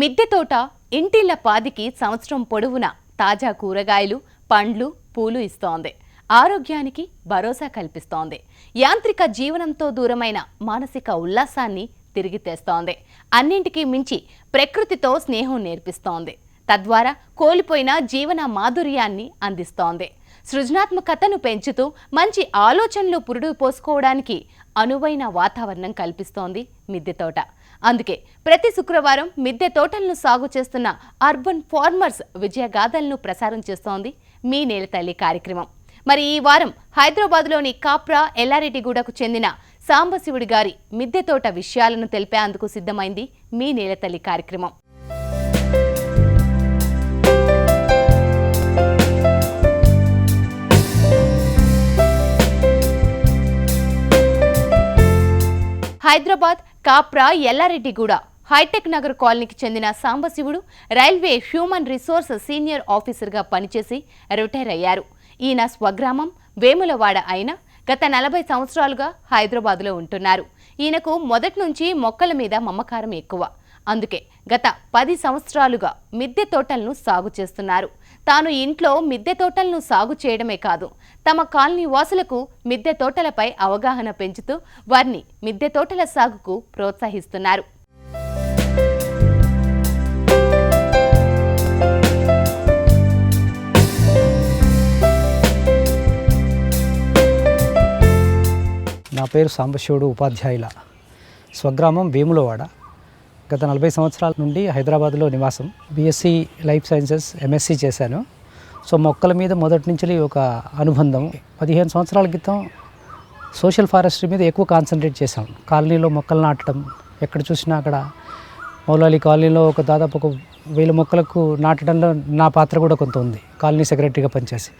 మిద్దె తోట ఇంటిళ్ళ పాదికి సంవత్సరం పొడవునా తాజా కూరగాయలు పండ్లు పూలు ఇస్తోంది. ఆరోగ్యానికి భరోసా కల్పిస్తోంది. యాంత్రిక జీవనంతో దూరమైన మానసిక ఉల్లాసాన్ని తిరిగి తెస్తోంది. అన్నింటికీ మించి ప్రకృతితో స్నేహం నేర్పిస్తోంది. తద్వారా కోల్పోయిన జీవన మాధుర్యాన్ని అందిస్తోంది. సృజనాత్మకతను పెంచుతూ మంచి ఆలోచనలు పురుడు పోసుకోవడానికి అనువైన వాతావరణం కల్పిస్తోంది మిద్దె తోట. అందుకే ప్రతి శుక్రవారం మిద్దె తోటలను సాగు చేస్తున్న అర్బన్ ఫార్మర్స్ విజయగాథలను ప్రసారం చేస్తోంది మీ నేలతల్లి కార్యక్రమం. మరి ఈ వారం హైదరాబాద్లోని కాప్రా ఎల్లారెడ్డిగూడకు చెందిన సాంబశివుడి గారి మిద్దె తోట విషయాలను తెలిపేందుకు సిద్ధమైంది మీ నేలతల్లి కార్యక్రమం. హైదరాబాద్ కాప్రా ఎల్లారెడ్డిగూడ హైటెక్ నగర్ కాలనీకి చెందిన Sambasivudu railway human resource senior ఆఫీసర్గా పనిచేసి రిటైర్ అయ్యారు. ఈయన స్వగ్రామం వేములవాడ అయిన గత నలభై సంవత్సరాలుగా హైదరాబాద్లో ఉంటున్నారు. ఈయనకు మొదటి నుంచి మొక్కల మీద మమకారం ఎక్కువ. అందుకే గత పది సంవత్సరాలుగా మిద్దె తోటలను సాగు చేస్తున్నారు. తాను ఇంట్లో మిద్దె తోటలను సాగు చేయడమే కాదు తమ కాలనీ వాసులకు మిద్దె తోటలపై అవగాహన పెంచుతూ వారిని మిద్దె తోటల సాగుకు ప్రోత్సహిస్తున్నారు. నా పేరు సాంబశివుడు ఉపాధ్యాయుల. స్వగ్రామం వేములవాడ. గత నలభై సంవత్సరాల నుండి హైదరాబాద్లో నివాసం. బీఎస్సీ లైఫ్ సైన్సెస్ ఎంఎస్సీ చేశాను. సో మొక్కల మీద మొదటి నుంచి ఒక అనుబంధం. పదిహేను సంవత్సరాల క్రితం సోషల్ ఫారెస్ట్రీ మీద ఎక్కువ కాన్సన్ట్రేట్ చేశాం. కాలనీలో మొక్కలు నాటడం. ఎక్కడ చూసినా అక్కడ మౌలాలి కాలనీలో ఒక దాదాపు ఒక వేల మొక్కలకు నాటడంలో నా పాత్ర కూడా కొంత ఉంది. కాలనీ సెక్రటరీగా పనిచేసి.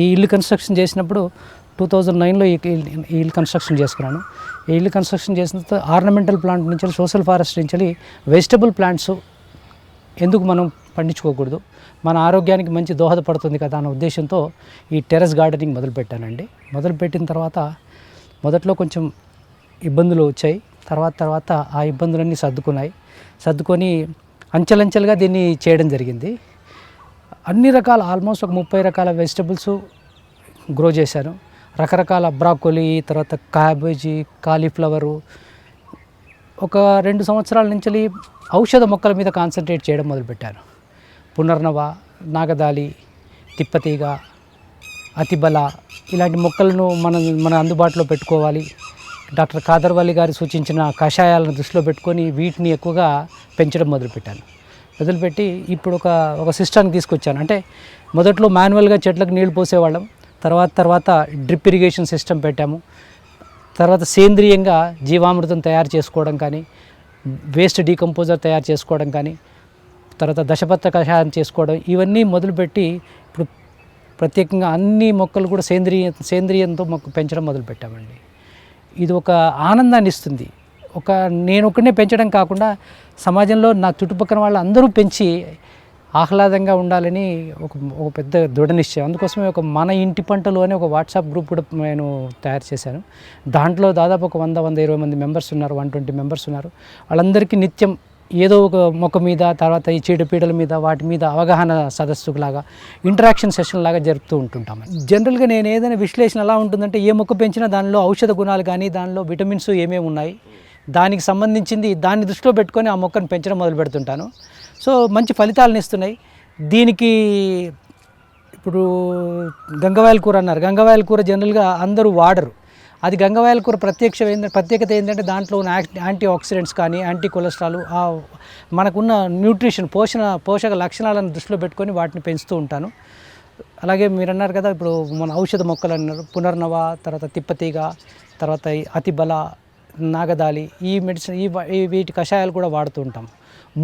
ఈ ఇల్లు కన్స్ట్రక్షన్ చేసినప్పుడు టూ థౌజండ్ నైన్లో ఈ ఇల్లు కన్స్ట్రక్షన్ చేసుకున్నాను. ఈ ఇల్లు కన్స్ట్రక్షన్ చేసిన తర్వాత ఆర్నమెంటల్ ప్లాంట్ నుంచి సోషల్ ఫారెస్ట్ నుంచి వెజిటబుల్ ప్లాంట్స్ ఎందుకు మనం పండించుకోకూడదు? మన ఆరోగ్యానికి మంచి దోహదపడుతుంది కదా అన్న ఉద్దేశంతో ఈ టెర్రస్ గార్డెనింగ్ మొదలుపెట్టానండి. మొదలుపెట్టిన తర్వాత మొదట్లో కొంచెం ఇబ్బందులు వచ్చాయి. తర్వాత తర్వాత ఆ ఇబ్బందులన్నీ సర్దుకున్నాయి. సర్దుకొని అంచెలంచెలుగా దీన్ని చేయడం జరిగింది. అన్ని రకాల ఆల్మోస్ట్ ఒక ముప్పై రకాల వెజిటబుల్స్ గ్రో చేశాను. రకరకాల బ్రాకోలీ తర్వాత క్యాబేజీ కాలీఫ్లవరు. ఒక రెండు సంవత్సరాల నుంచి ఔషధ మొక్కల మీద కాన్సన్ట్రేట్ చేయడం మొదలుపెట్టాను పునర్నవ నాగదాలి తిప్పతీగ అతిబల ఇలాంటి మొక్కలను మనం మన అందుబాటులో పెట్టుకోవాలి. డాక్టర్ కాదర్వల్లి గారు సూచించిన కషాయాలను దృష్టిలో పెట్టుకొని వీటిని ఎక్కువగా పెంచడం మొదలుపెట్టాను మొదలుపెట్టి ఇప్పుడు ఒక ఒక సిస్టాన్ని తీసుకొచ్చాను. అంటే మొదట్లో మాన్యువల్గా చెట్లకు నీళ్ళు పోసేవాళ్ళం. తర్వాత తర్వాత డ్రిప్ ఇరిగేషన్ సిస్టమ్ పెట్టాము. తర్వాత సేంద్రియంగా జీవామృతం తయారు చేసుకోవడం కానీ వేస్ట్ డీకంపోజర్ తయారు చేసుకోవడం కానీ తర్వాత దశపత్ర కషాయం చేసుకోవడం ఇవన్నీ మొదలుపెట్టి ఇప్పుడు ప్రత్యేకంగా అన్ని మొక్కలు కూడా సేంద్రియ సేంద్రియంతో మొక్క పెంచడం మొదలుపెట్టామండి. ఇది ఒక ఆనందాన్ని ఇస్తుంది. ఒక నేను ఒక్కనే పెంచడం కాకుండా సమాజంలో నా చుట్టుపక్కల వాళ్ళు అందరూ పెంచి ఆహ్లాదంగా ఉండాలని ఒక ఒక పెద్ద దృఢ నిశ్చయం. అందుకోసమే ఒక మన ఇంటి పంటలు అనే ఒక వాట్సాప్ గ్రూప్ కూడా నేను తయారు చేశాను. దాంట్లో దాదాపు ఒక వంద వంద ఇరవై మంది మెంబర్స్ ఉన్నారు వన్ ట్వంటీ మెంబర్స్ ఉన్నారు. వాళ్ళందరికీ నిత్యం ఏదో ఒక మొక్క మీద తర్వాత ఈ చీడపీడల మీద వాటి మీద అవగాహన సదస్సులాగా ఇంటరాక్షన్ సెషన్ లాగా జరుపుతూ ఉంటుంటాం. జనరల్గా నేను ఏదైనా విశ్లేషణ ఎలా ఉంటుందంటే ఏ మొక్క పెంచినా దానిలో ఔషధ గుణాలు కానీ దానిలో విటమిన్స్ ఏమేమి ఉన్నాయి దానికి సంబంధించింది దాన్ని దృష్టిలో పెట్టుకొని ఆ మొక్కను పెంచడం మొదలు పెడుతుంటాను సో మంచి ఫలితాలను ఇస్తున్నాయి. దీనికి ఇప్పుడు గంగవాయల కూర అన్నారు. గంగవాయల కూర జనరల్గా అందరూ వాడరు. అది గంగవాయల కూర ప్రత్యక్ష ఏంటంటే ప్రత్యేకత ఏంటంటే దాంట్లో ఉన్న యాంటీ ఆక్సిడెంట్స్ కానీ యాంటీ కొలెస్ట్రాల్ మనకున్న న్యూట్రిషన్ పోషణ పోషక లక్షణాలను దృష్టిలో పెట్టుకొని వాటిని పెంచుతూ ఉంటాను. అలాగే మీరు అన్నారు కదా ఇప్పుడు మన ఔషధ మొక్కలు అన్నారు. పునర్నవ తర్వాత తిప్పతీగ తర్వాత అతిబల నాగదాలి ఈ మెడిసిన్ ఈ వీటి కషాయాలు కూడా వాడుతూ ఉంటాం.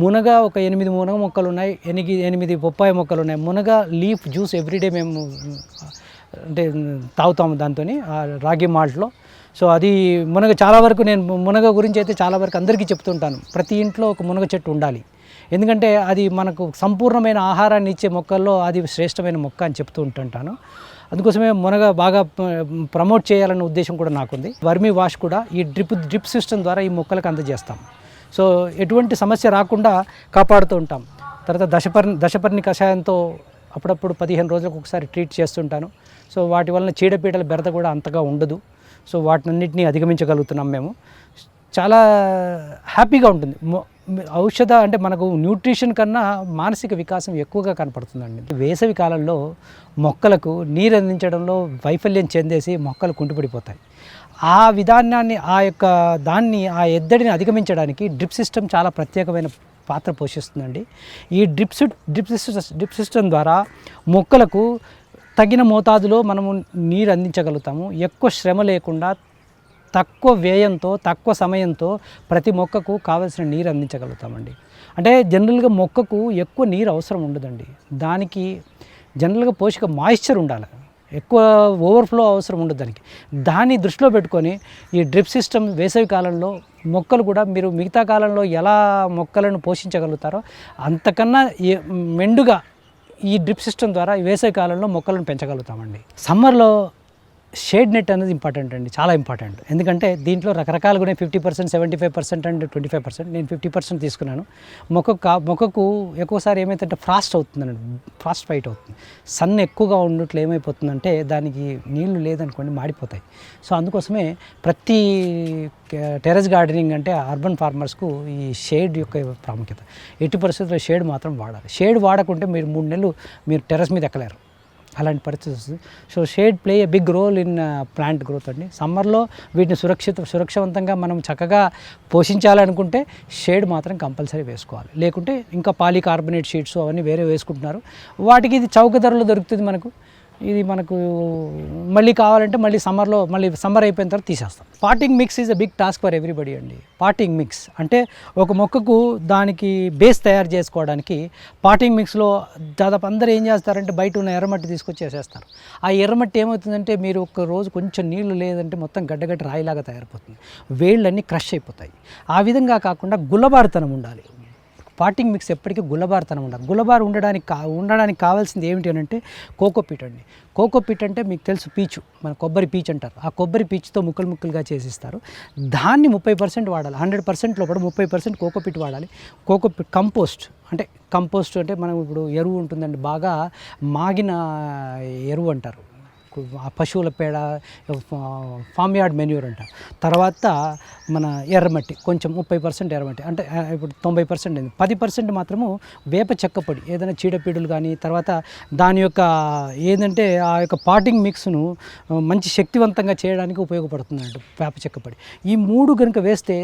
మునగ ఒక ఎనిమిది మునగ మొక్కలు ఉన్నాయి ఎనిమిది ఎనిమిది బొప్పాయి మొక్కలు ఉన్నాయి మునగ లీఫ్ జ్యూస్ ఎవ్రీడే మేము అంటే తాగుతాము దాంతో రాగి మాల్ట్లో. సో అది మునగ చాలా వరకు నేను మునగ గురించి అయితే చాలా వరకు అందరికీ చెప్తుంటాను. ప్రతి ఇంట్లో ఒక మునగ చెట్టు ఉండాలి. ఎందుకంటే అది మనకు సంపూర్ణమైన ఆహారాన్ని ఇచ్చే మొక్కల్లో అది శ్రేష్టమైన మొక్క అని చెప్తూ ఉంటుంటాను. అందుకోసమే మునగ బాగా ప్రమోట్ చేయాలనే ఉద్దేశం కూడా నాకుంది. వర్మీ వాష్ కూడా ఈ డ్రిప్ డ్రిప్ సిస్టమ్ ద్వారా ఈ మొక్కలకు అందజేస్తాం. సో ఎటువంటి సమస్య రాకుండా కాపాడుతూ ఉంటాం. తర్వాత దశపర్ణి దశపర్ణి కషాయంతో అప్పుడప్పుడు పదిహేను రోజులకు ఒకసారి ట్రీట్ చేస్తుంటాను. సో వాటి వలన చీడపీడల బెరద కూడా అంతగా ఉండదు. సో వాటినన్నింటినీ అధిగమించగలుగుతున్నాం మేము. చాలా హ్యాపీగా ఉంటుంది. ఔషధ అంటే మనకు న్యూట్రిషన్ కన్నా మానసిక వికాసం ఎక్కువగా కనపడుతుందండి. వేసవి కాలంలో మొక్కలకు నీరు అందించడంలో వైఫల్యం చెందేసి మొక్కలు కుంటుపడిపోతాయి. ఆ విధానాన్ని ఆ యొక్క దాన్ని ఆ ఎద్దడిని అధిగమించడానికి డ్రిప్ సిస్టమ్ చాలా ప్రత్యేకమైన పాత్ర పోషిస్తుందండి. ఈ drip drip system drip system ద్వారా మొక్కలకు తగిన మోతాదులో మనము నీరు అందించగలుగుతాము. ఎక్కువ శ్రమ లేకుండా తక్కువ వ్యయంతో తక్కువ సమయంతో ప్రతి మొక్కకు కావలసిన నీరు అందించగలుగుతామండి. అంటే జనరల్గా మొక్కకు ఎక్కువ నీరు అవసరం ఉండదండి. దానికి జనరల్గా పోషక మాయిశ్చర్ ఉండాలి. ఎక్కువ ఓవర్ఫ్లో అవసరం ఉండదు దానికి. దాన్ని దృష్టిలో పెట్టుకొని ఈ డ్రిప్ సిస్టమ్ వేసవి కాలంలో మొక్కలు కూడా మీరు మిగతా కాలంలో ఎలా మొక్కలను పోషించగలుగుతారో అంతకన్నా ఏ- మెండుగా ఈ డ్రిప్ సిస్టమ్ ద్వారా వేసవి కాలంలో మొక్కలను పెంచగలుగుతామండి. సమ్మర్లో షేడ్ నెట్ అనేది ఇంపార్టెంట్ అండి చాలా ఇంపార్టెంట్. ఎందుకంటే దీంట్లో రకరకాలుగానే fifty percent seventy five percent and twenty five percent. నేను ఫిఫ్టీ పర్సెంట్ తీసుకున్నాను. మొక్కకు కా మొక్కకు ఎక్కువసారి ఏమైతుందంటే ఫ్రాస్ట్ అవుతుందండి ఫ్రాస్ట్ ఫైట్ అవుతుంది. సన్ ఎక్కువగా ఉన్నట్లు ఏమైపోతుందంటే దానికి నీళ్ళు లేదనుకోండి మాడిపోతాయి. సో అందుకోసమే ప్రతి టెరెస్ గార్డెనింగ్ అంటే అర్బన్ ఫార్మర్స్కు ఈ షేడ్ యొక్క ప్రాముఖ్యత. ఎట్టి పరిస్థితుల్లో షేడ్ మాత్రం వాడాలి. షేడ్ వాడకుంటే మీరు మూడు నెలలు మీరు టెర్రస్ మీద ఎక్కలేరు. అలాంటి పరిస్థితి వస్తుంది. So shade play a big role in plant growth అండి. సమ్మర్లో వీటిని సురక్షిత సురక్షవంతంగా మనం చక్కగా పోషించాలనుకుంటే షేడ్ మాత్రం కంపల్సరీ వేసుకోవాలి. లేకుంటే ఇంకా పాలికార్బనేట్ షీట్స్ అవన్నీ వేరే వేసుకుంటున్నారు. వాటికి ఇది చౌక ధరలో దొరుకుతుంది మనకు. ఇది మనకు మళ్ళీ కావాలంటే మళ్ళీ సమ్మర్లో మళ్ళీ సమ్మర్ అయిపోయిన తర్వాత తీసేస్తాం. Potting mix is a big task for everybody అండి. Potting mix. అంటే ఒక మొక్కకు దానికి బేస్ తయారు చేసుకోవడానికి పాటింగ్ మిక్స్లో దాదాపు అందరూ ఏం చేస్తారంటే బయట ఉన్న ఎర్రమట్టి తీసుకొచ్చేసేస్తారు. ఆ ఎర్రమట్టి ఏమవుతుందంటే మీరు ఒక రోజు కొంచెం నీళ్ళు లేదంటే మొత్తం గడ్డగడ్డ రాయిలాగా తయారైపోతుంది. వేళ్ళన్నీ క్రష్ అయిపోతాయి. ఆ విధంగా కాకుండా గుల్లబారితనం ఉండాలి. పాటింగ్ మిక్స్ ఎప్పటికీ గుల్లబారుతనం ఉండాలి గుల్లబారు ఉండడానికి కా ఉండడానికి కావాల్సింది ఏమిటి అని అంటే కోకోపీట్ అండి. కోకోపీట్ అంటే మీకు తెలుసు పీచు మన కొబ్బరి పీచు అంటారు. ఆ కొబ్బరి పీచుతో ముక్కలు ముక్కలుగా చేసిస్తారు. దాన్ని ముప్పై పర్సెంట్ వాడాలి. హండ్రెడ్ పర్సెంట్లో కూడా ముప్పై పర్సెంట్ కోకోపీట్ వాడాలి. కోకోపీట్ కంపోస్ట్ అంటే కంపోస్ట్ అంటే మనం ఇప్పుడు ఎరువు ఉంటుందండి బాగా మాగిన ఎరువు అంటారు. పశువుల పేడ ఫామ్ యార్డ్ మెన్యూర్ అంట. తర్వాత మన ఎర్రమట్టి కొంచెం ముప్పై పర్సెంట్ ఎర్రమట్టి అంటే ఇప్పుడు తొంభై పర్సెంట్ అయింది. పది పర్సెంట్ మాత్రము వేప చెక్కపొడి ఏదైనా చీడపీడులు కానీ తర్వాత దాని యొక్క ఏంటంటే ఆ యొక్క పాటింగ్ మిక్స్ను మంచి శక్తివంతంగా చేయడానికి ఉపయోగపడుతుందండి వేప చెక్కపొడి ఈ మూడు కనుక వేస్తే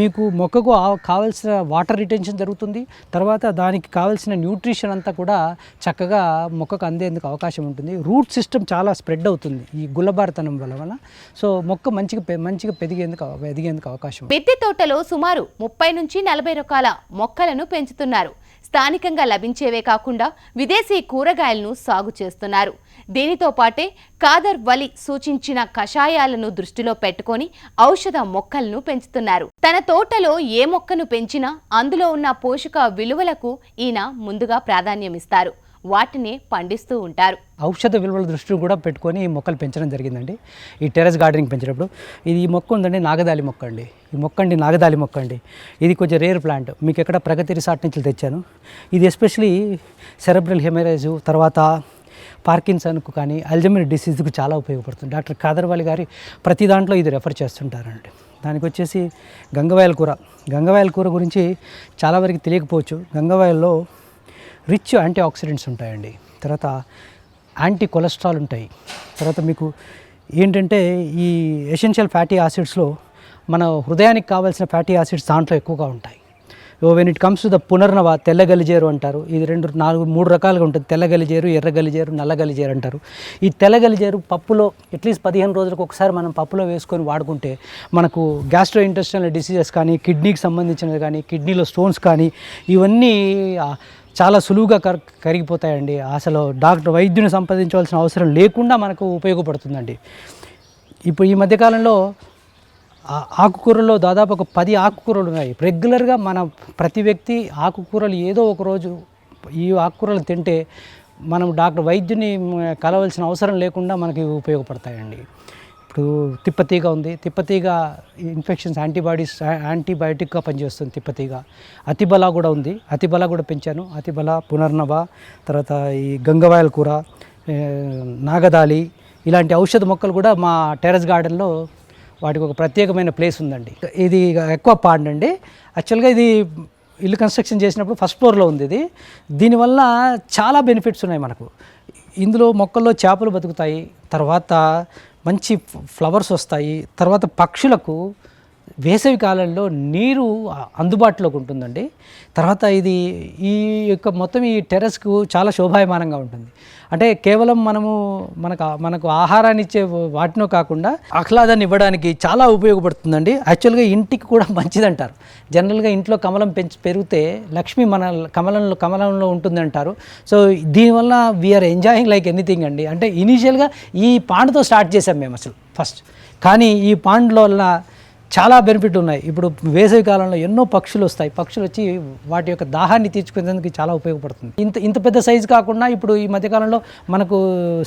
మీకు మొక్కకు కావలసిన కావాల్సిన వాటర్ రిటెన్షన్ జరుగుతుంది. తర్వాత దానికి కావాల్సిన న్యూట్రిషన్ అంతా కూడా చక్కగా మొక్కకు అందేందుకు అవకాశం ఉంటుంది. రూట్ సిస్టమ్ చాలా స్ప్రెడ్ అవుతుంది ఈ గుల్లబారితనం వల్ల సో మొక్క మంచిగా పె- మంచిగా పెరిగేందుకు ఎదిగేందుకు అవకాశం ఉంది. మిద్దె తోటలో సుమారు ముప్పై నుంచి నలభై రకాల మొక్కలను పెంచుతున్నారు. స్థానికంగా లభించేవే కాకుండా విదేశీ కూరగాయలను సాగు చేస్తున్నారు. దీనితో పాటే కాదర్ వలి సూచించిన కషాయాలను దృష్టిలో పెట్టుకొని ఔషధ మొక్కలను పెంచుతున్నారు. తన తోటలో ఏ మొక్కను పెంచినా అందులో ఉన్న పోషక విలువలకు ఈయన ముందుగా ప్రాధాన్యమిస్తారు. వాటిని పండిస్తూ ఉంటారు. ఔషధ విలువల దృష్టి కూడా పెట్టుకొని ఈ మొక్కలు పెంచడం జరిగిందండి. ఈ టెరెస్ గార్డెనింగ్ పెంచినప్పుడు ఇది ఈ మొక్క ఉందండి నాగదాలి మొక్క అండి. ఈ మొక్క అండి నాగదాలి మొక్క అండి. ఇది కొంచెం రేర్ ప్లాంట్. మీకు ఎక్కడ ప్రగతి రిసార్ట్ నుంచి తెచ్చాను. ఇది ఎస్పెషలీ సెరబ్రల్ హెమరేజ్ తర్వాత పార్కిన్సన్కు కానీ అల్జమీర్ డిసీజ్కు చాలా ఉపయోగపడుతుంది. డాక్టర్ కాదర్వాలి గారి ప్రతి దాంట్లో ఇది రెఫర్ చేస్తుంటారండి. దానికి వచ్చేసి గంగవాయల కూర. గంగవాయల కూర గురించి చాలా వరకు తెలియకపోవచ్చు. గంగవాయల్లో రిచ్ యాంటీ ఆక్సిడెంట్స్ ఉంటాయండి. తర్వాత యాంటీ కొలెస్ట్రాల్ ఉంటాయి. తర్వాత మీకు ఏంటంటే ఈ ఎసెన్షియల్ ఫ్యాటీ యాసిడ్స్లో మన హృదయానికి కావాల్సిన ఫ్యాటీ యాసిడ్స్ దాంట్లో ఎక్కువగా ఉంటాయి. When it comes to the punarnava తెల్ల గలిజేరు అంటారు. ఇది రెండు నాలుగు మూడు రకాలుగా ఉంటుంది. తెల్ల గలిజేరు ఎర్ర గలిజేరు నల్ల గలిజేరు అంటారు. ఈ తెల్ల గలిజేరు పప్పులో అట్లీస్ట్ పదిహేను రోజులకు ఒకసారి మనం పప్పులో వేసుకొని వాడుకుంటే మనకు గ్యాస్ట్రో ఇంటెస్టినల్ డిసీజెస్ కానీ కిడ్నీకి సంబంధించినవి కానీ కిడ్నీలో స్టోన్స్ కానీ ఇవన్నీ చాలా సులువుగా కర్ కరిగిపోతాయండి. అసలు డాక్టర్ వైద్యుని సంపాదించవలసిన అవసరం లేకుండా మనకు ఉపయోగపడుతుందండి. ఇప్పుడు ఈ మధ్యకాలంలో ఆకుకూరల్లో దాదాపు ఒక పది ఆకుకూరలు ఉన్నాయి. రెగ్యులర్గా మన ప్రతి వ్యక్తి ఆకుకూరలు ఏదో ఒక రోజు ఈ ఆకుకూరలు తింటే మనం డాక్టర్ వైద్యుని కలవలసిన అవసరం లేకుండా మనకి ఉపయోగపడతాయండి. ఇప్పుడు తిప్పతీగ ఉంది. తిప్పతీగ ఇన్ఫెక్షన్స్ యాంటీబాడీస్ యాంటీబయాటిక్గా పనిచేస్తుంది తిప్పతీగ. అతిబల కూడా ఉంది. అతిబల కూడా పెంచాను. అతిబల పునర్నవ తర్వాత ఈ గంగవాయల కూర నాగదాలి ఇలాంటి ఔషధ మొక్కలు కూడా మా టెర్రస్ గార్డెన్లో వాటికి ఒక ప్రత్యేకమైన ప్లేస్ ఉందండి. ఇది ఎక్కువ పాండ్ అండి. యాక్చువల్గా ఇది ఇల్లు కన్స్ట్రక్షన్ చేసినప్పుడు ఫస్ట్ ఫ్లోర్లో ఉంది ఇది. దీనివల్ల చాలా బెనిఫిట్స్ ఉన్నాయి మనకు. ఇందులో మొక్కల్లో చేపలు బతుకుతాయి. తర్వాత మంచి ఫ్లవర్స్ వస్తాయి. తర్వాత పక్షులకు వేసవి కాలంలో నీరు అందుబాటులోకి ఉంటుందండి. తర్వాత ఇది ఈ యొక్క మొత్తం ఈ టెర్రస్కు చాలా శోభాయమానంగా ఉంటుంది. అంటే కేవలం మనము మనకు మనకు ఆహారాన్ని ఇచ్చే వాటినో కాకుండా ఆహ్లాదాన్ని ఇవ్వడానికి చాలా ఉపయోగపడుతుందండి. యాక్చువల్గా ఇంటికి కూడా మంచిదంటారు. జనరల్గా ఇంట్లో కమలం పెంచి పెరిగితే లక్ష్మి మన కమలంలో కమలంలో ఉంటుందంటారు. సో దీనివల్ల వీఆర్ ఎంజాయింగ్ లైక్ ఎనీథింగ్ అండి. అంటే ఇనీషియల్గా ఈ పాండ్తో స్టార్ట్ చేసాం మేము అసలు ఫస్ట్ కానీ ఈ పాండ్లో వల్ల చాలా బెనిఫిట్ ఉన్నాయి. ఇప్పుడు వేసవి కాలంలో ఎన్నో పక్షులు వస్తాయి. పక్షులు వచ్చి వాటి యొక్క దాహాన్ని తీర్చుకునేందుకు చాలా ఉపయోగపడుతుంది. ఇంత ఇంత పెద్ద సైజు కాకుండా ఇప్పుడు ఈ మధ్యకాలంలో మనకు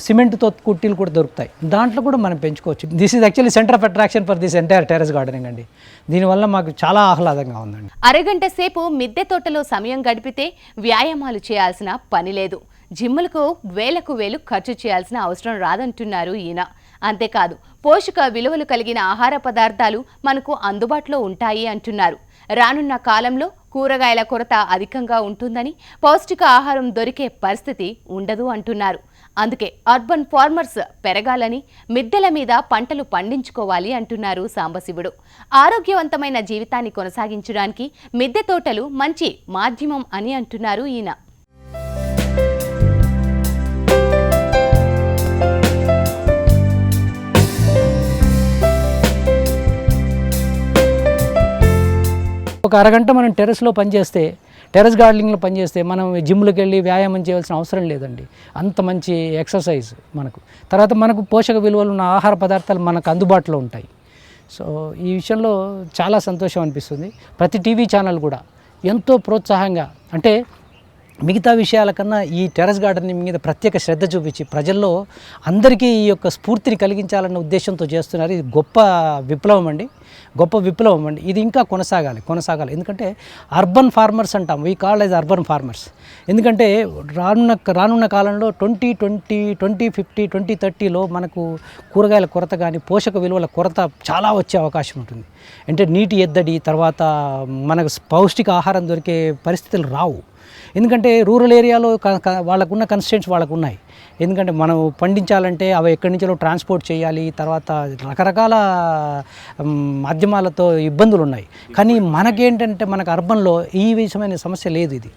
సిమెంట్తో కుట్టీలు కూడా దొరుకుతాయి. దాంట్లో కూడా మనం పెంచుకోవచ్చు. This is actually centre of attraction for this entire terrace gardening అండి. దీనివల్ల మాకు చాలా ఆహ్లాదంగా ఉందండి. అరగంట సేపు మిద్దె తోటలో సమయం గడిపితే వ్యాయామాలు చేయాల్సిన పని లేదు. జిమ్ములకు వేలకు వేలు ఖర్చు చేయాల్సిన అవసరం రాదంటున్నారు ఈయన. అంతేకాదు పోషక విలువలు కలిగిన ఆహార పదార్థాలు మనకు అందుబాటులో ఉంటాయి అంటున్నారు. రానున్న కాలంలో కూరగాయల కొరత అధికంగా ఉంటుందని పౌష్టిక ఆహారం దొరికే పరిస్థితి ఉండదు అంటున్నారు. అందుకే అర్బన్ ఫార్మర్స్ పెరగాలని మిద్దెల మీద పంటలు పండించుకోవాలి అంటున్నారు సాంబశివుడు. ఆరోగ్యవంతమైన జీవితాన్ని కొనసాగించడానికి మిద్దె తోటలు మంచి మాధ్యమం అని అంటున్నారు ఈయన. ఒక అరగంట మనం టెర్రస్లో పనిచేస్తే టెర్రస్ గార్డెనింగ్లో పనిచేస్తే మనం జిమ్లోకి వెళ్ళి వ్యాయామం చేయవలసిన అవసరం లేదండి. అంత మంచి ఎక్సర్సైజ్ మనకు. తర్వాత మనకు పోషక విలువలు ఉన్న ఆహార పదార్థాలు మనకు అందుబాటులో ఉంటాయి. సో ఈ విషయంలో చాలా సంతోషం అనిపిస్తుంది. ప్రతి టీవీ ఛానల్ కూడా ఎంతో ప్రోత్సాహంగా అంటే మిగతా విషయాల కన్నా ఈ టెర్రస్ గార్డెనింగ్ మీద ప్రత్యేక శ్రద్ధ చూపించి ప్రజల్లో అందరికీ ఈ యొక్క స్ఫూర్తిని కలిగించాలన్న ఉద్దేశంతో చేస్తున్నారు. ఇది గొప్ప విప్లవం అండి. గొప్ప విప్లవం అండి. ఇది ఇంకా కొనసాగాలి కొనసాగాలి. ఎందుకంటే అర్బన్ ఫార్మర్స్ అంటాం. We call as urban farmers ఎందుకంటే రానున్న రానున్న కాలంలో twenty twenty twenty fifty twenty థర్టీలో మనకు కూరగాయల కొరత కానీ పోషక విలువల కొరత చాలా వచ్చే అవకాశం ఉంటుంది. అంటే నీటి ఎద్దడి తర్వాత మనకు పౌష్టిక ఆహారం దొరికే పరిస్థితులు రావు. ఎందుకంటే రూరల్ ఏరియాలో వాళ్ళకున్న కన్స్టెంట్స్ వాళ్ళకు ఉన్నాయి ఎందుకంటే మనం పండించాలంటే అవి ఎక్కడి నుంచో ట్రాన్స్పోర్ట్ చేయాలి తర్వాత రకరకాల మాధ్యమాలతో ఇబ్బందులు ఉన్నాయి కానీ మనకేంటంటే మనకు అర్బన్లో ఈ విషయమైన సమస్య లేదు ఇది.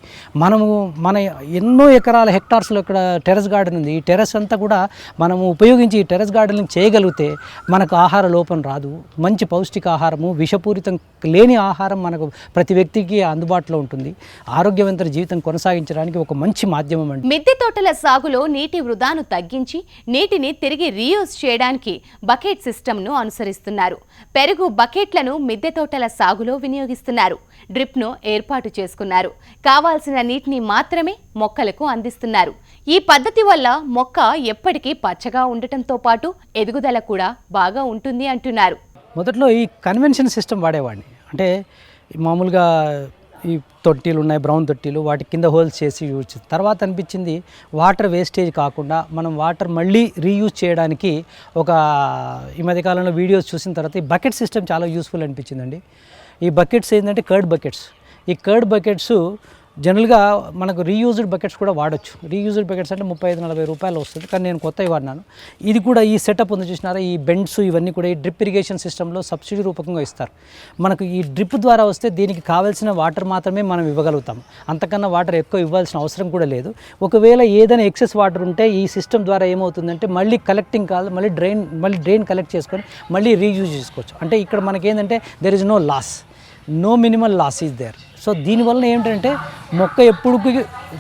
మనము మన ఎన్నో ఎకరాల హెక్టార్స్లో ఇక్కడ టెర్రస్ గార్డెన్ ఉంది. ఈ టెర్రస్ అంతా కూడా మనము ఉపయోగించి ఈ టెర్రస్ గార్డెనింగ్ చేయగలిగితే మనకు ఆహార లోపం రాదు. మంచి పౌష్టిక ఆహారము విషపూరితం లేని ఆహారం మనకు ప్రతి వ్యక్తికి అందుబాటులో ఉంటుంది. ఆరోగ్యవంతర జీవితం కొనసాగించడానికి ఒక మంచి మాధ్యమం అండి. మిద్దె తోటల సాగులో నీటి వృధాను తగ్గించి నీటిని తిరిగి రీయూజ్ చేయడానికి బకెట్ సిస్టమ్ను అనుసరిస్తున్నారు. పెరుగు బకెట్లను మిద్దె తోటల సాగులో వినియోగిస్తున్నారు. డ్రిప్ను ఏర్పాటు చేసుకున్నారు. కావాల్సిన నీటిని మాత్రమే మొక్కలకు అందిస్తున్నారు. ఈ పద్ధతి వల్ల మొక్క ఎప్పటికీ పచ్చగా ఉండటంతో పాటు ఎదుగుదల కూడా బాగా ఉంటుంది అంటున్నారు. మొదట్లో ఈ కన్వెన్షన్ సిస్టమ్ వాడేవాడిని. అంటే మామూలుగా ఈ తొట్టీలు ఉన్నాయి బ్రౌన్ తొట్టీలు వాటి కింద హోల్స్ చేసి యూజ్ చేసి తర్వాత అనిపించింది వాటర్ వేస్టేజ్ కాకుండా మనం వాటర్ మళ్ళీ రీయూజ్ చేయడానికి ఒక ఈ మధ్యకాలంలో వీడియోస్ చూసిన తర్వాత ఈ బకెట్ సిస్టమ్ చాలా యూస్ఫుల్ అనిపించిందండి. ఈ బకెట్స్ ఏంటంటే కర్డ్ బకెట్స్. ఈ కర్డ్ బకెట్స్ జనరల్గా మనకు రీయూజ్డ్ బకెట్స్ కూడా వాడచ్చు. రీయూజ్డ్ బకెట్స్ అంటే ముప్పై ఐదు నలభై రూపాయలు వస్తుంది. కానీ నేను కొత్తవి వాడినాను. ఇది కూడా ఈ సెటప్ ఉంది చూసినారా? ఈ బెండ్స్ ఇవన్నీ కూడా ఈ డ్రిప్ ఇరిగేషన్ సిస్టంలో సబ్సిడీ రూపకంగా ఇస్తారు. మనకు ఈ డ్రిప్ ద్వారా వస్తే దీనికి కావాల్సిన వాటర్ మాత్రమే మనం ఇవ్వగలుగుతాం. అంతకన్నా వాటర్ ఎక్కువ ఇవ్వాల్సిన అవసరం కూడా లేదు. ఒకవేళ ఏదైనా ఎక్సెస్ వాటర్ ఉంటే ఈ సిస్టమ్ ద్వారా ఏమవుతుందంటే మళ్ళీ కలెక్టింగ్ కాదు మళ్ళీ డ్రైన్ మళ్ళీ డ్రైన్ కలెక్ట్ చేసుకొని మళ్ళీ రీయూజ్ చేసుకోవచ్చు. అంటే ఇక్కడ మనకేంటంటే there is no loss no minimal loss is there so దీనివల్ల ఏంటంటే మొక్క ఎప్పుడు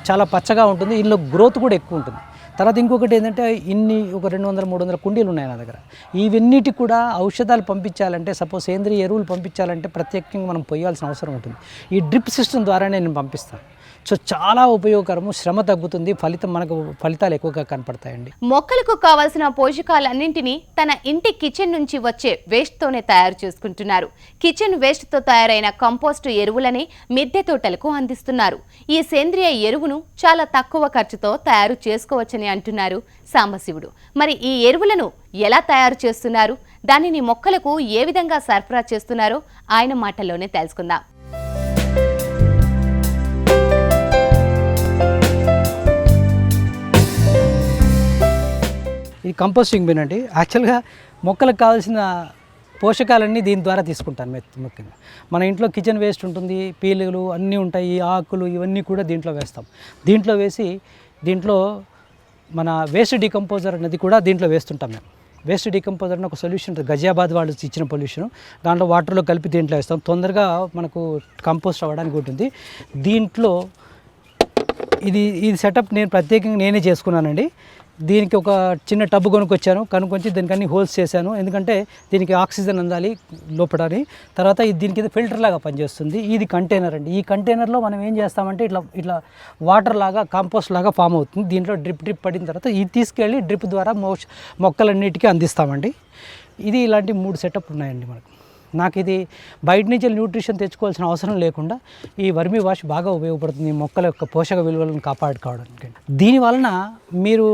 చాలా పచ్చగా ఉంటుంది ఇందులో గ్రోత్ కూడా ఎక్కువ ఉంటుంది. తర్వాత ఇంకొకటి ఏంటంటే ఇన్ని ఒక రెండు వందల మూడు వందల కుండీలు ఉన్నాయి నా దగ్గర. ఇవన్నిటి కూడా ఔషధాలు పంపించాలంటే సపోజ్ సేంద్రియ ఎరువులు పంపించాలంటే ప్రత్యేకంగా మనం పోయాల్సిన అవసరం ఉంటుంది. ఈ డ్రిప్ సిస్టమ్ ద్వారా నేను పంపిస్తాను. సో చాలా ఉపయోగకరము శ్రమ తగ్గుతుంది ఫలితం మనకు ఫలితాలు ఎక్కువగా కనపడతాయండి. మొక్కలకు కావలసిన పోషకాలన్నింటినీ తన ఇంటి కిచెన్ నుంచి వచ్చే వేస్ట్తోనే తయారు చేసుకుంటున్నారు. కిచెన్ వేస్ట్తో తయారైన కంపోస్టు ఎరువులని మిద్దె తోటలకు అందిస్తున్నారు. ఈ సేంద్రియ ఎరువును చాలా తక్కువ ఖర్చుతో తయారు చేసుకోవచ్చని అంటున్నారు సాంబశివుడు. మరి ఈ ఎరువులను ఎలా తయారు చేస్తున్నారు? దానిని మొక్కలకు ఏ విధంగా సరఫరా చేస్తున్నారో ఆయన మాటల్లోనే తెలుసుకుందాం. ఇది కంపోస్టింగ్ బిన్ అండి. యాక్చువల్గా మొక్కలకు కావాల్సిన పోషకాలన్నీ దీని ద్వారా తీసుకుంటాను ముఖ్యంగా. మన ఇంట్లో కిచెన్ వేస్ట్ ఉంటుంది పీలుగులు అన్నీ ఉంటాయి ఆకులు ఇవన్నీ కూడా దీంట్లో వేస్తాం. దీంట్లో వేసి దీంట్లో మన వేస్ట్ డికంపోజర్ అనేది కూడా దీంట్లో వేస్తుంటాం మేము. వేస్ట్ డికంపోజర్ అని ఒక సొల్యూషన్ ఉంటుంది. గజియాబాద్ వాళ్ళు ఇచ్చిన పొల్యూషన్. దాంట్లో వాటర్లో కలిపి దీంట్లో వేస్తాం. తొందరగా మనకు కంపోస్ట్ అవ్వడానికి ఉంటుంది. దీంట్లో ఇది ఇది సెటప్ నేను ప్రత్యేకంగా నేనే చేసుకున్నానండి. దీనికి ఒక చిన్న టబ్ కొనుక్కొచ్చాను. కనుక్కొచ్చి దీనికి అన్ని హోల్స్ చేశాను. ఎందుకంటే దీనికి ఆక్సిజన్ అందాలి లోపడని తర్వాత ఇది దీనికి ఇది ఫిల్టర్ లాగా పనిచేస్తుంది. ఇది కంటైనర్ అండి. ఈ కంటైనర్లో మనం ఏం చేస్తామంటే ఇట్లా ఇట్లా వాటర్ లాగా కాంపోస్ట్ లాగా ఫామ్ అవుతుంది. దీంట్లో డ్రిప్ డ్రిప్ పడిన తర్వాత ఇది తీసుకెళ్ళి డ్రిప్ ద్వారా మోష్ మొక్కలన్నిటికీ అందిస్తామండి. ఇది ఇలాంటి మూడు సెటప్ ఉన్నాయండి మనకు. నాకు ఇది బయట నుంచి న్యూట్రిషన్ తెచ్చుకోవాల్సిన అవసరం లేకుండా ఈ వర్మి వాష్ బాగా ఉపయోగపడుతుంది మొక్కల యొక్క పోషక విలువలను కాపాడుకోవడానికి. దీని వలన మీరు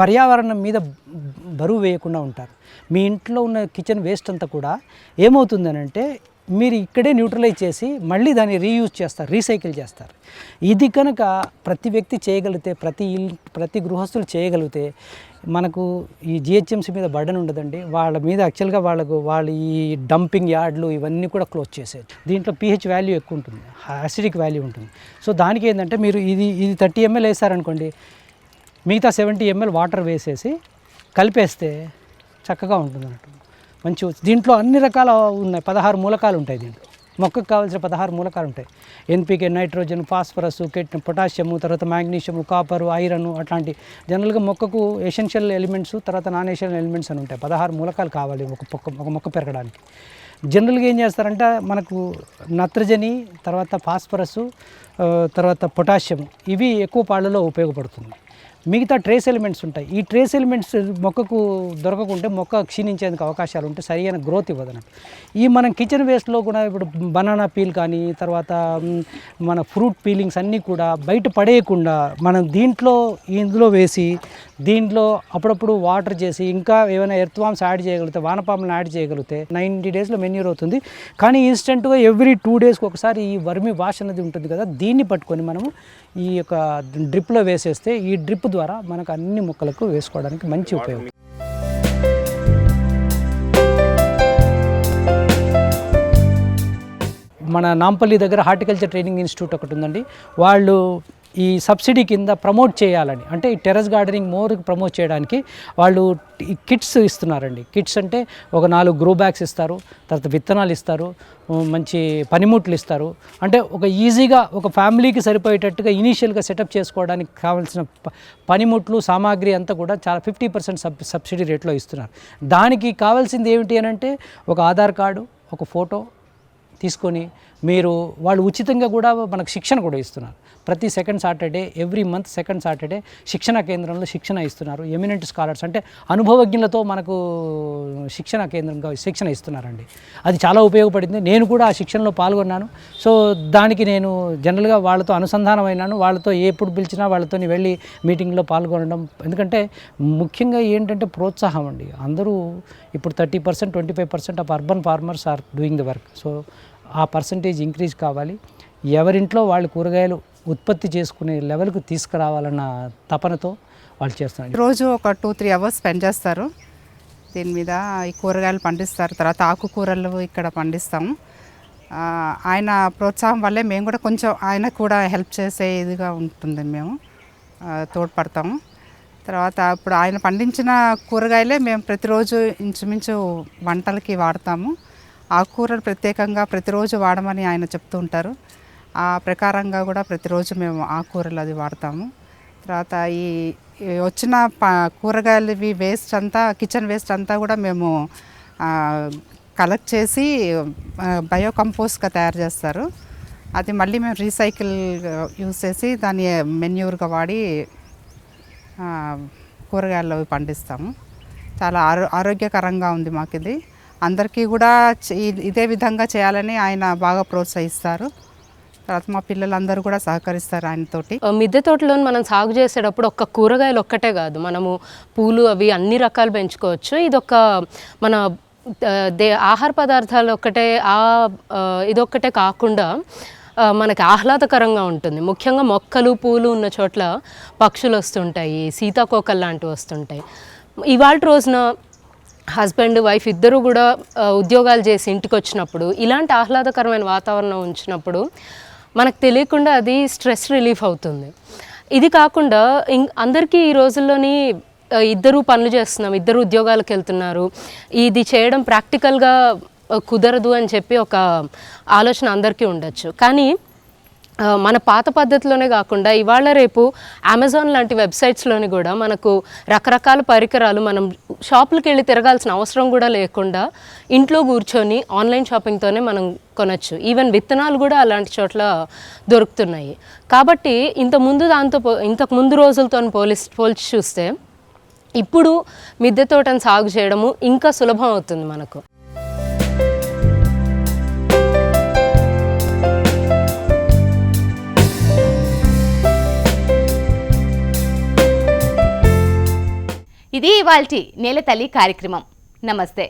పర్యావరణం మీద బరువు వేయకుండా ఉంటారు. మీ ఇంట్లో ఉన్న కిచెన్ వేస్ట్ అంతా కూడా ఏమవుతుందనంటే మీరు ఇక్కడే న్యూట్రలైజ్ చేసి మళ్ళీ దాన్ని రీయూజ్ చేస్తారు రీసైకిల్ చేస్తారు. ఇది కనుక ప్రతి వ్యక్తి చేయగలిగితే ప్రతి ప్రతి గృహస్థులు చేయగలిగితే మనకు ఈ జిహెచ్ఎంసీ మీద బర్డన్ ఉండదండి. వాళ్ళ మీద యాక్చువల్గా వాళ్ళకు వాళ్ళ ఈ డంపింగ్ యార్డ్లు ఇవన్నీ కూడా క్లోజ్ చేసేది దీంట్లో పీహెచ్ వాల్యూ ఎక్కువ ఉంటుంది యాసిడిక్ వాల్యూ ఉంటుంది. సో దానికి ఏంటంటే మీరు ఇది ఇది థర్టీ ఎంఎల్ వేసారనుకోండి మిగతా సెవెంటీ ఎంఎల్ వాటర్ వేసేసి కలిపేస్తే చక్కగా ఉంటుంది అన్నట్టు మంచి దీంట్లో అన్ని రకాల ఉన్నాయి. పదహారు మూలకాలు ఉంటాయి దీంట్లో. మొక్కకు కావాల్సిన పదహారు మూలకాలు ఉంటాయి. ఎన్పికే నైట్రోజన్ ఫాస్ఫరస్ కెట్ పొటాషియము తర్వాత మ్యాగ్నీషియము కాపరు ఐరన్ అట్లాంటి జనరల్గా మొక్కకు ఎసెన్షియల్ ఎలిమెంట్స్ తర్వాత నాన్ ఎసెన్షియల్ ఎలిమెంట్స్ అని ఉంటాయి. పదహారు మూలకాలు కావాలి ఒక మొక్క ఒక మొక్క పెరగడానికి. జనరల్గా ఏం చేస్తారంటే? మనకు నత్రజని తర్వాత ఫాస్ఫరస్ తర్వాత పొటాషియం ఇవి ఎక్కువ పాళ్ళలో ఉపయోగపడుతుంది. మిగతా ట్రేస్ ఎలిమెంట్స్ ఉంటాయి. ఈ ట్రేస్ ఎలిమెంట్స్ మొక్కకు దొరకకుంటే మొక్క క్షీణించేందుకు అవకాశాలు ఉంటాయి సరైన గ్రోత్ ఇవ్వదన్నట్టు ఈ మనం కిచెన్ వేస్ట్లో కూడా ఇప్పుడు బనానా పీల్ కానీ తర్వాత మన ఫ్రూట్ పీలింగ్స్ అన్నీ కూడా బయట పడేయకుండా మనం దీంట్లో ఇందులో వేసి దీంట్లో అప్పుడప్పుడు వాటర్ చేసి ఇంకా ఏమైనా ఎర్త్వామ్స్ యాడ్ చేయగలిగితే వానపాములను యాడ్ చేయగలిగితే నైంటీ డేస్లో మెన్యూర్ అవుతుంది. కానీ ఇన్స్టెంట్గా ఎవ్రీ టూ డేస్కి ఒకసారి ఈ వర్మి వాష్ అనేది ఉంటుంది కదా దీన్ని పట్టుకొని మనము ఈ యొక్క డ్రిప్లో వేసేస్తే ఈ డ్రిప్ ద్వారా మనకు అన్ని మొక్కలకు వేసుకోవడానికి మంచి ఉపయోగం. మన నాంపల్లి దగ్గర హార్టికల్చర్ ట్రైనింగ్ ఇన్స్టిట్యూట్ ఒకటి ఉందండి. వాళ్ళు ఈ సబ్సిడీ కింద ప్రమోట్ చేయాలని అంటే ఈ టెర్రస్ గార్డెనింగ్ మోర్ ప్రమోట్ చేయడానికి వాళ్ళు ఈ కిట్స్ ఇస్తున్నారండి. కిట్స్ అంటే ఒక నాలుగు గ్రో బ్యాగ్స్ ఇస్తారు తర్వాత విత్తనాలు ఇస్తారు మంచి పనిముట్లు ఇస్తారు. అంటే ఒక ఈజీగా ఒక ఫ్యామిలీకి సరిపోయేటట్టుగా ఇనీషియల్గా సెటప్ చేసుకోవడానికి కావాల్సిన ప- పనిముట్లు సామాగ్రి అంతా కూడా చాలా ఫిఫ్టీ పర్సెంట్ సబ్ సబ్సిడీ రేట్లో ఇస్తున్నారు. దానికి కావాల్సింది ఏమిటి అని అంటే ఒక ఆధార్ కార్డు ఒక ఫోటో తీసుకొని మీరు వాళ్ళు ఉచితంగా కూడా మనకు శిక్షణ కూడా ఇస్తున్నారు. ప్రతి second Saturday every month second Saturday శిక్షణ కేంద్రంలో శిక్షణ ఇస్తున్నారు. ఎమినెంట్ స్కాలర్స్ అంటే అనుభవజ్ఞులతో మనకు శిక్షణ కేంద్రంగా శిక్షణ ఇస్తున్నారండి. అది చాలా ఉపయోగపడింది. నేను కూడా ఆ శిక్షణలో పాల్గొన్నాను. సో దానికి నేను జనరల్గా వాళ్ళతో అనుసంధానమైనాను. వాళ్ళతో ఎప్పుడు పిలిచినా వాళ్ళతో వెళ్ళి మీటింగ్లో పాల్గొనడం. ఎందుకంటే ముఖ్యంగా ఏంటంటే ప్రోత్సాహం అండి. అందరూ ఇప్పుడు thirty percent twenty five percent of urban farmers are doing the work. So ఆ పర్సంటేజ్ ఇంక్రీజ్ కావాలి. ఎవరింట్లో వాళ్ళు కూరగాయలు ఉత్పత్తి చేసుకునే లెవెల్కు తీసుకురావాలన్న తపనతో వాళ్ళు చేస్తున్నారు. రోజు ఒక టూ త్రీ అవర్స్ స్పెండ్ చేస్తారు. దీని మీద ఈ కూరగాయలు పండిస్తారు. తర్వాత ఆకుకూరలు ఇక్కడ పండిస్తాము. ఆయన ప్రోత్సాహం వల్లే మేము కూడా కొంచెం ఆయన కూడా హెల్ప్ చేసే ఇదిగా ఉంటుంది మేము. తోడ్పడతాము. తర్వాత ఇప్పుడు ఆయన పండించిన కూరగాయలే మేము ప్రతిరోజు ఇంచుమించు వంటలకి వాడతాము. ఆకుకూరలు ప్రత్యేకంగా ప్రతిరోజు వాడమని ఆయన చెప్తూ ఉంటారు. ఆ ప్రకారంగా కూడా ప్రతిరోజు మేము ఆకుకూరలు అది వాడతాము. తర్వాత ఈ వచ్చిన ప కూరగాయలు వేస్ట్ అంతా కిచెన్ వేస్ట్ అంతా కూడా మేము కలెక్ట్ చేసి బయో కంపోస్ట్గా తయారు చేస్తారు. అది మళ్ళీ మేము రీసైకిల్ యూస్ చేసి దాన్ని మెన్యూర్గా వాడి కూరగాయలు పండిస్తాము. చాలా ఆరో ఆరోగ్యకరంగా ఉంది మాకు ఇది అందరికీ కూడా ఇదే విధంగా చేయాలని ఆయన బాగా ప్రోత్సహిస్తారు. తర్వాత మా పిల్లలందరూ కూడా సహకరిస్తారు ఆయనతోటి. ఆ, మిద్దె తోటలో మనం సాగు చేసేటప్పుడు ఒక్క కూరగాయలు ఒక్కటే కాదు మనము పూలు అవి అన్ని రకాలు పెంచుకోవచ్చు. ఇదొక మన దే ఆహార పదార్థాలు ఒక్కటే ఆ ఇదొక్కటే కాకుండా మనకి ఆహ్లాదకరంగా ఉంటుంది. ముఖ్యంగా మొక్కలు పూలు ఉన్న చోట్ల పక్షులు వస్తుంటాయి సీతాకోకలు లాంటివి వస్తుంటాయి. ఇవాళ రోజున హస్బెండ్ వైఫ్ ఇద్దరు కూడా ఉద్యోగాలు చేసి ఇంటికి వచ్చినప్పుడు ఇలాంటి ఆహ్లాదకరమైన వాతావరణం ఉంచినప్పుడు మనకు తెలియకుండా అది స్ట్రెస్ రిలీఫ్ అవుతుంది. ఇది కాకుండా ఇం అందరికీ ఈ రోజుల్లోని ఇద్దరు పనులు చేస్తున్నాం ఇద్దరు ఉద్యోగాలకు వెళ్తున్నారు. ఇది చేయడం ప్రాక్టికల్గా కుదరదు అని చెప్పి ఒక ఆలోచన అందరికీ ఉండొచ్చు. కానీ మన పాత పద్ధతిలోనే కాకుండా ఇవాళ రేపు అమెజాన్ లాంటి వెబ్సైట్స్లోని కూడా మనకు రకరకాల పరికరాలు మనం షాపులకు వెళ్ళి తిరగాల్సిన అవసరం కూడా లేకుండా ఇంట్లో కూర్చొని ఆన్లైన్ షాపింగ్తోనే మనం కొనచ్చు. ఈవెన్ విత్తనాలు కూడా అలాంటి చోట్ల దొరుకుతున్నాయి. కాబట్టి ఇంత ముందు దాంతో పో ఇంతకు ముందు రోజులతో పోలిస్ పోల్చి చూస్తే ఇప్పుడు మిద్దె తోటను సాగు చేయడము ఇంకా సులభం అవుతుంది మనకు. ఇది ఇవాల్టి నేలతల్లి కార్యక్రమం. నమస్తే.